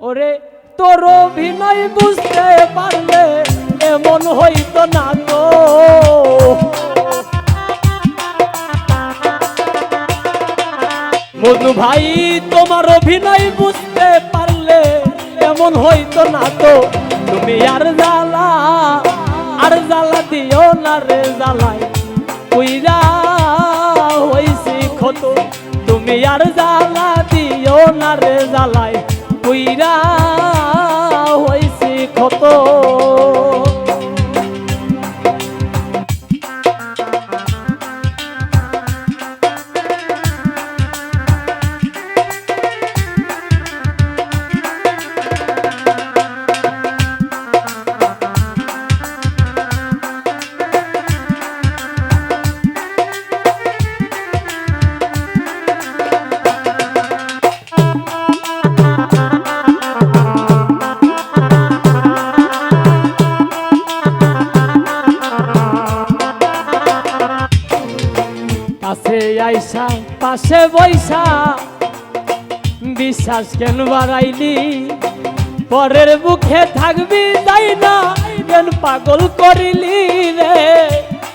ওরে, তোর অভিনয় বুঝতে পারলে এমন হইতো না তো। মধু ভাই, তোমার অভিনয় বুঝতে পারলে এমন হইতো না তো। তুমি আর জ্বালা আর জ্বালা দিও না রে জ্বালাই কইরা হইছি ক্ষত তুমি আর জ্বালা দিও না রে জ্বালাই কইরা হইছি ক্ষত। পাশে বৈশা, বিশ্বাস কেন বাড়াইলি? পরের মুখে থাকবি তাই না? কেন পাগল করিলি রে?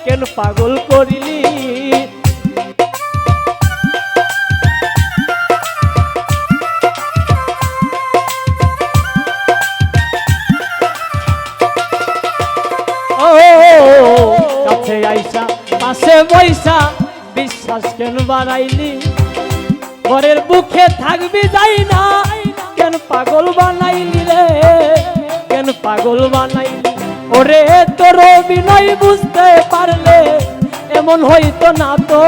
কেন পাগল করিলি? ও কাছে আইসা পাশে বৈশা বিশ্বাস কেন বাড়াইলি ঘরের বুকে থাকবি যাই না। কেন পাগল বানাইলি রে? কেন পাগল বানাইলি? ওরে তোর অভিনয় বুঝতে পারলে এমন হইতো না তো।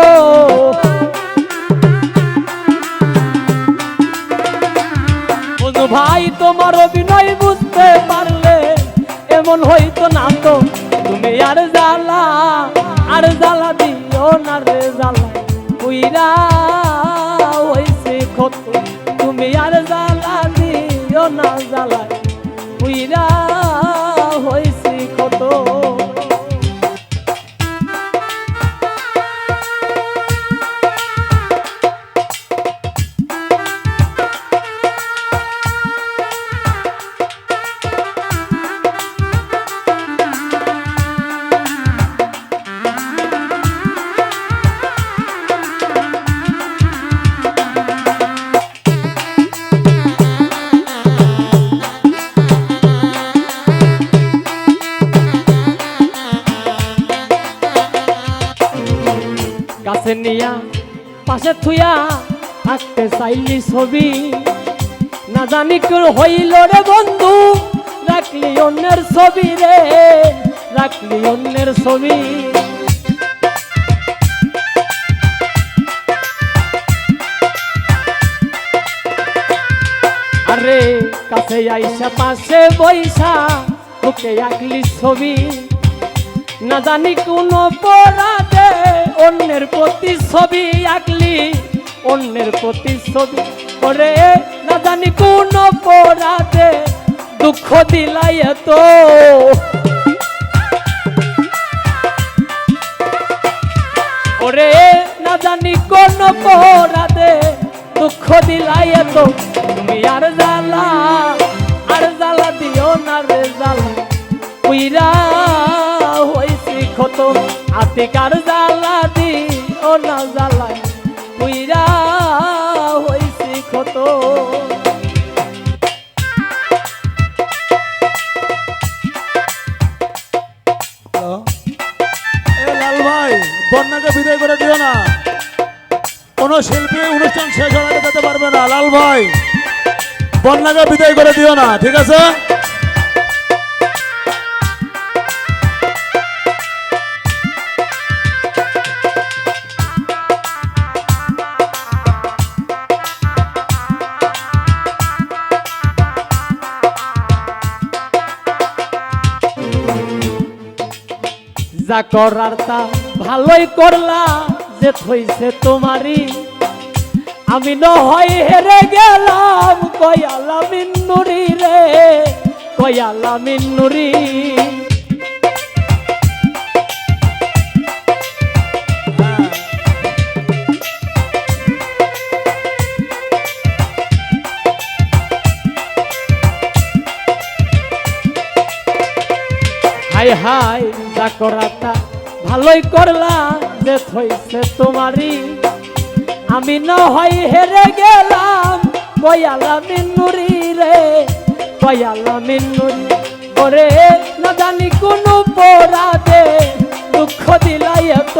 ভাই, তোমার অভিনয় বুঝতে পারলে এমন হইতো না তো। তুমি আর জ্বালা আর জ্বালা দিও না রে জ্বালা। কুইরা হইছে ক্ষত, তুমি আর জ্বালা দিও না জ্বালা কুইরা কাছে নিয়া, পাশে থুয়া থাকতে চাইলি ছবি। না জানি হইল রে বন্ধু, রাখলি অন্যের ছবি রে, রাখলি অন্যের ছবি। আরে, কাছে আইসা, পাশে বৈশা তোকে আঁকলি ছবি। না জানি কোন পরাধে অন্যের প্রতি ছবি আঁকলি, অন্যের প্রতি ছবি করে না জানি কোন পরাধে দুঃখ দিলাই এত। ওরে না জানি কোন পরাধে দুঃখ দিলাই এত। তুমি আর জ্বালা আর জ্বালা দিও না রে জ্বালা, উইরা। হইছি ক্ষত আতিকার জ্বালা দি? ও না জ্বালায় উইরা হইছি ক্ষত। লাল ভাই, বন্যাকে বিদায় করে দিও না। কোন শিল্পী অনুষ্ঠান শেষ হওয়ার যেতে পারবে না। লাল ভাই, বন্যাকে বিদায় করে দিও না, ঠিক আছে? যা করার তা ভালোই করলা, যে থইছে তোমারই। আমি নহয় হেরে গেলাম, কয়ালা মিন্নুরি রে, কয়ালা মিন্নুরি হাই হাই যা করাটা ভালোই করলা যে থইছে তোমারই। আমি না হয় হেরে গেলাম বয়ালা মিন্নুরি রে বয়ালা মিন্নুরি ওরে, না জানি কোন পরাদে দুঃখ দিলাই এত।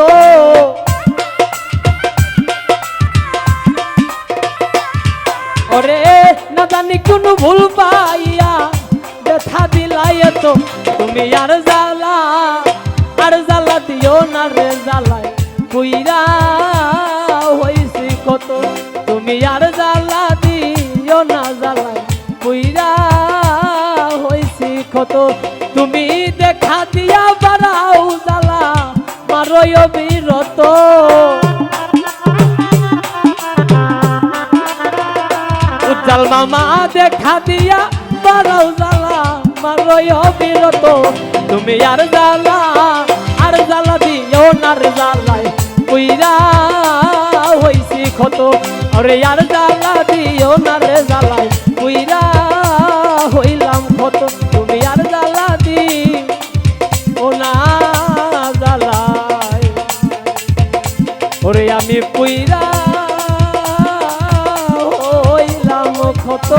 ওরে, না জানি কোন ভুল পাইয়া ব্যথা দিলাই এত। তুমি আর জ্বালা কুইরা হইছি কত। তুমি আর জ্বালা দিও না জ্বালায় কুইরা হইছি কত। তুমি দেখা দিয়া বাড়াও জ্বালা। মারয় বিরত উজ্জ্বল মামা দেখা দিয়া বারাও জ্বালা। মারয় বিরত তুমি জ্বালা আর জ্বালা আরে আর জ্বালা দিও না রে জ্বালাই কুইরা হইলাম কত তুমি আর জ্বালা দি ও না জ্বালাই ওরে আমি পুইরা হইলাম ক্ষত।